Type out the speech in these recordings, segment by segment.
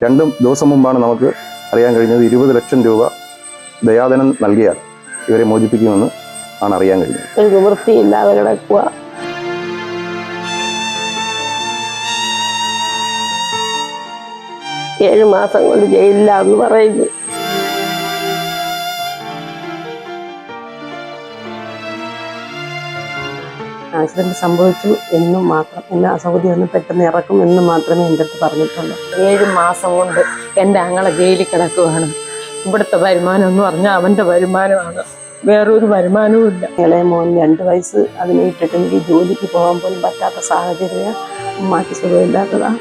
രണ്ട് ദിവസം മുമ്പാണ് നമുക്ക് അറിയാൻ കഴിഞ്ഞത് ഇരുപത് ലക്ഷം രൂപ ദയാധനം നൽകിയാൽ ഇവരെ മോചിപ്പിക്കുമെന്ന് ആണ് അറിയാൻ കഴിഞ്ഞത്. ഏഴ് മാസം കൊണ്ട് ജയിലില്ല എന്ന് പറയുന്നു. ആക്സിഡന്റ് സംഭവിച്ചു എന്നും മാത്രം എന്നെ അസൗകര്യം ഒന്ന് പെട്ടെന്ന് ഇറക്കും എന്ന് മാത്രമേ എന്റെ അടുത്ത് പറഞ്ഞിട്ടുള്ളൂ. ഏഴ് മാസം കൊണ്ട് എന്റെ അങ്ങളെ ജയിലിൽ കിടക്കുകയാണ് ഇവിടുത്തെ വരുമാനം എന്ന് പറഞ്ഞാൽ അവന്റെ വരുമാനമാണ്. വേറൊരു വരുമാനവും ഇല്ല. ഇളയ മോൻ രണ്ട് വയസ്സ് അതിനെ ഇട്ടിട്ടെങ്കിൽ ജോലിക്ക് പോകാൻ പോലും പറ്റാത്ത സാഹചര്യം മാറ്റി സുഖമില്ലാത്തതാണ്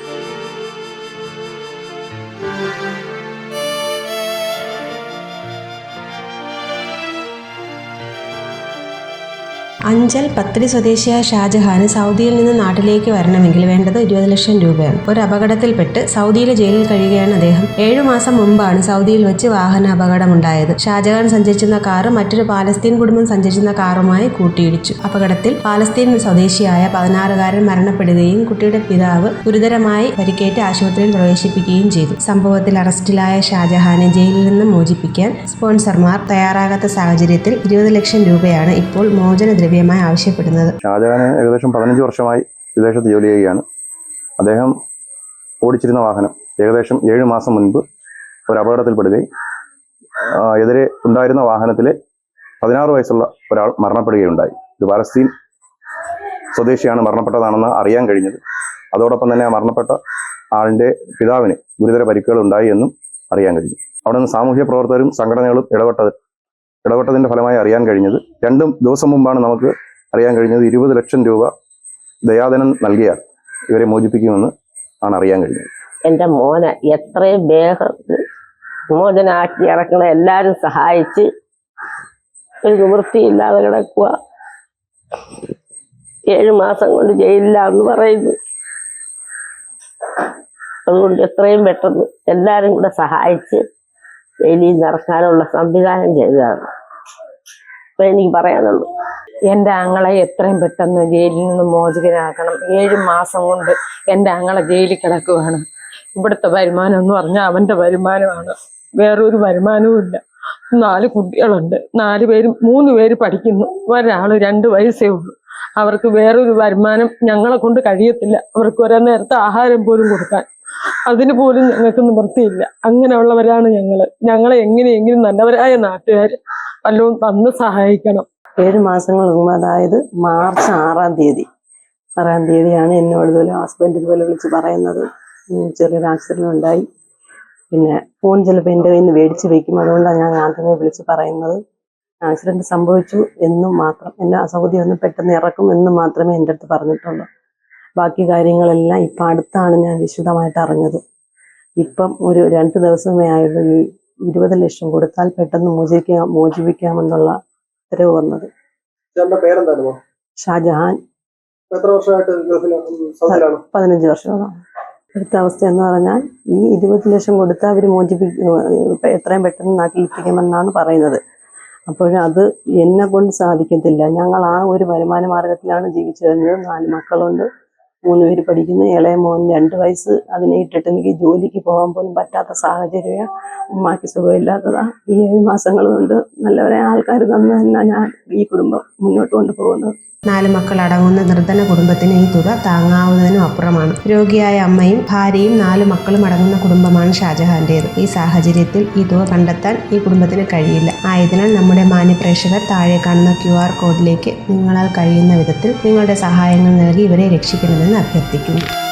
അഞ്ചൽ പത്തിരി സ്വദേശിയായ ഷാജഹാന് സൗദിയിൽ നിന്ന് നാട്ടിലേക്ക് വരണമെങ്കിൽ വേണ്ടത് ഇരുപത് ലക്ഷം രൂപയാണ്. ഒരു അപകടത്തിൽപ്പെട്ട് സൗദിയിലെ ജയിലിൽ കഴിയുകയാണ് അദ്ദേഹം. ഏഴു മാസം മുമ്പാണ് സൗദിയിൽ വെച്ച് വാഹന അപകടമുണ്ടായത്. ഷാജഹാൻ സഞ്ചരിച്ചിരുന്ന കാറ് മറ്റൊരു പാലസ്തീൻ കുടുംബം സഞ്ചരിച്ചിരുന്ന കാറുമായി കൂട്ടിയിടിച്ചു. അപകടത്തിൽ പാലസ്തീൻ സ്വദേശിയായ പതിനാറുകാരൻ മരണപ്പെടുകയും കുട്ടിയുടെ പിതാവ് ഗുരുതരമായി പരിക്കേറ്റ് ആശുപത്രിയിൽ പ്രവേശിപ്പിക്കുകയും ചെയ്തു. സംഭവത്തിൽ അറസ്റ്റിലായ ഷാജഹാനെ ജയിലിൽ നിന്ന് മോചിപ്പിക്കാൻ സ്പോൺസർമാർ തയ്യാറാകാത്ത സാഹചര്യത്തിൽ ഇരുപത് ലക്ഷം രൂപയാണ് ഇപ്പോൾ മോചന ദ്രവ്യമായി ആവശ്യപ്പെടുന്നത്. ഷാജഹാന് ഏകദേശം പതിനഞ്ച് വർഷമായി വിദേശത്ത് ജോലി ചെയ്യുകയാണ്. അദ്ദേഹം ഓടിച്ചിരുന്ന വാഹനം ഏകദേശം ഏഴ് മാസം മുൻപ് ഒരു അപകടത്തിൽപ്പെടുകയും എതിരെ ഉണ്ടായിരുന്ന വാഹനത്തിലെ പതിനാറ് വയസ്സുള്ള ഒരാൾ മരണപ്പെടുകയുണ്ടായി. ഒരു പാലസ്തീൻ സ്വദേശിയാണ് മരണപ്പെട്ടതാണെന്ന് അറിയാൻ കഴിഞ്ഞത്. അതോടൊപ്പം തന്നെ ആ മരണപ്പെട്ട ആളിന്റെ പിതാവിന് ഗുരുതര പരിക്കുകൾ ഉണ്ടായി എന്നും അറിയാൻ കഴിഞ്ഞു. അവിടെ നിന്ന് സാമൂഹ്യ പ്രവർത്തകരും സംഘടനകളും ഇടപെട്ടത് ഇടപെട്ടതിന്റെ ഫലമായി അറിയാൻ കഴിഞ്ഞത്. രണ്ട് ദിവസം മുമ്പാണ് നമുക്ക് അറിയാൻ കഴിഞ്ഞത് ഇരുപത് ലക്ഷം രൂപ ദയാധനം നൽകിയാൽ ഇവരെ മോചിപ്പിക്കുമെന്ന് ആണ് അറിയാൻ കഴിഞ്ഞത്. എന്റെ മോനെ എത്രയും വേഗം മോചനാക്കി ഇറക്കണ എല്ലാവരും സഹായിച്ച് ഒരു നിവൃത്തിയില്ലാതെ കിടക്കുക ഏഴ് മാസം കൊണ്ട് ജയിലിലാന്ന് പറയുന്നു. അതുകൊണ്ട് എത്രയും പെട്ടെന്ന് എല്ലാവരും കൂടെ സഹായിച്ച് ജയിലിൽ നിന്ന് ഇറക്കാനുള്ള സംവിധാനം ചെയ്തതാണ്. എനിക്ക് പറയാനുള്ളൂ. എന്റെ അങ്ങളെ എത്രയും പെട്ടെന്ന് ജയിലിൽ നിന്ന് മോചിതനാക്കണം. ഏഴ് മാസം കൊണ്ട് എന്റെ അങ്ങളെ ജയിലിൽ കിടക്കുകയാണ് ഇവിടുത്തെ വരുമാനം എന്ന് പറഞ്ഞാൽ അവന്റെ വരുമാനമാണ്. വേറൊരു വരുമാനവും ഇല്ല. നാല് കുട്ടികളുണ്ട്. നാല് പേരും മൂന്ന് പേര് പഠിക്കുന്നു. ഒരാൾ രണ്ട് വയസ്സേ ഉള്ളൂ. അവർക്ക് വേറൊരു വരുമാനം ഞങ്ങളെ കൊണ്ട് കഴിയത്തില്ല. അവർക്ക് ഒരേ നേരത്തെ ആഹാരം പോലും കൊടുക്കാൻ. അതിന് പോലും ഞങ്ങൾക്ക് നിവൃത്തിയില്ല അങ്ങനെയുള്ളവരാണ് ഞങ്ങൾ ഞങ്ങളെ എങ്ങനെയെങ്കിലും നല്ലവരായ നാട്ടുകാർ വല്ലതും തന്ന് സഹായിക്കണം. ഏഴ് മാസങ്ങൾ അതായത് മാർച്ച് ആറാം തീയതി. ആറാം തീയതിയാണ് എന്നോട് ഇതുപോലെ ഹസ്ബൻഡ് ഇതുപോലെ വിളിച്ച് പറയുന്നത്. ചെറിയൊരു ആക്സിഡന്റ് ഉണ്ടായി. പിന്നെ ഫോൺ ചിലപ്പോൾ എന്റെ കയ്യിൽ നിന്ന് മേടിച്ച് വെക്കും. അതുകൊണ്ടാണ് ഞാൻ ആദ്യമേ വിളിച്ച് പറയുന്നത്. ആക്സിഡന്റ് സംഭവിച്ചു എന്നും മാത്രം. എന്റെ അസൗകര്യം ഒന്ന് പെട്ടെന്ന് ഇറക്കും എന്ന് മാത്രമേ എന്റെ അടുത്ത് പറഞ്ഞിട്ടുള്ളൂ. ബാക്കി കാര്യങ്ങളെല്ലാം ഇപ്പം അടുത്താണ് ഞാൻ വിശദമായിട്ട് അറിഞ്ഞത്. ഇപ്പം ഒരു രണ്ട് ദിവസമേ ആയുള്ളൂ ഈ ഇരുപത് ലക്ഷം കൊടുത്താൽ പെട്ടെന്ന് മോചിക്കാ മോചിപ്പിക്കാമെന്നുള്ള ഉത്തരവ് വന്നത്. ചേട്ടന്റെ പേരെന്തായിരുന്നു? ഷാജഹാൻ. എത്ര വർഷമായിട്ട് പതിനഞ്ച് വർഷമാണ് ഇപ്പോഴത്തെ അവസ്ഥ എന്ന് പറഞ്ഞാൽ ഈ ഇരുപത് ലക്ഷം കൊടുത്താൽ അവർ മോചിപ്പിക്കും എത്രയും പെട്ടെന്ന് നാട്ടിലെത്തിക്കുമെന്നാണ് പറയുന്നത്. അപ്പോൾ അത് എന്നെ കൊണ്ട് സാധിക്കത്തില്ല. ഞങ്ങൾ ആ ഒരു വരുമാന മാർഗത്തിലാണ് ജീവിച്ചു വരുന്നത്. നാല് മക്കളുണ്ട്. മൂന്ന് പേര് പഠിക്കുന്നു. ഇളയ മോൻ രണ്ട് വയസ്സ്. അതിനെ ഇട്ടിട്ട് എനിക്ക് ജോലിക്ക് പോകാൻ പോലും പറ്റാത്ത സാഹചര്യം ഉമ്മാക്ക് സുഖമില്ലാത്തതാണ് ഈ ഏഴ് മാസങ്ങൾ കൊണ്ട് നല്ലവരെ ആൾക്കാർ തന്നു തന്നെ ഞാൻ ഈ കുടുംബം മുന്നോട്ട് കൊണ്ടുപോകുന്നത്. നാല് മക്കൾ അടങ്ങുന്ന നിർധന കുടുംബത്തിന് ഈ തുക താങ്ങാവുന്നതിനും അപ്പുറമാണ്. രോഗിയായ അമ്മയും ഭാര്യയും നാല് മക്കളും അടങ്ങുന്ന കുടുംബമാണ് ഷാജഹാന്റേത്. ഈ സാഹചര്യത്തിൽ ഈ തുക കണ്ടെത്താൻ ഈ കുടുംബത്തിന് കഴിയില്ല. ആയതിനാൽ നമ്മുടെ മാന്യപ്രേക്ഷകർ താഴെ കാണുന്ന ക്യു ആർ കോഡിലേക്ക് നിങ്ങളാൽ കഴിയുന്ന വിധത്തിൽ നിങ്ങളുടെ സഹായങ്ങൾ നൽകി ഇവരെ രക്ഷിക്കണമെന്ന് അഭ്യർത്ഥിക്കുന്നു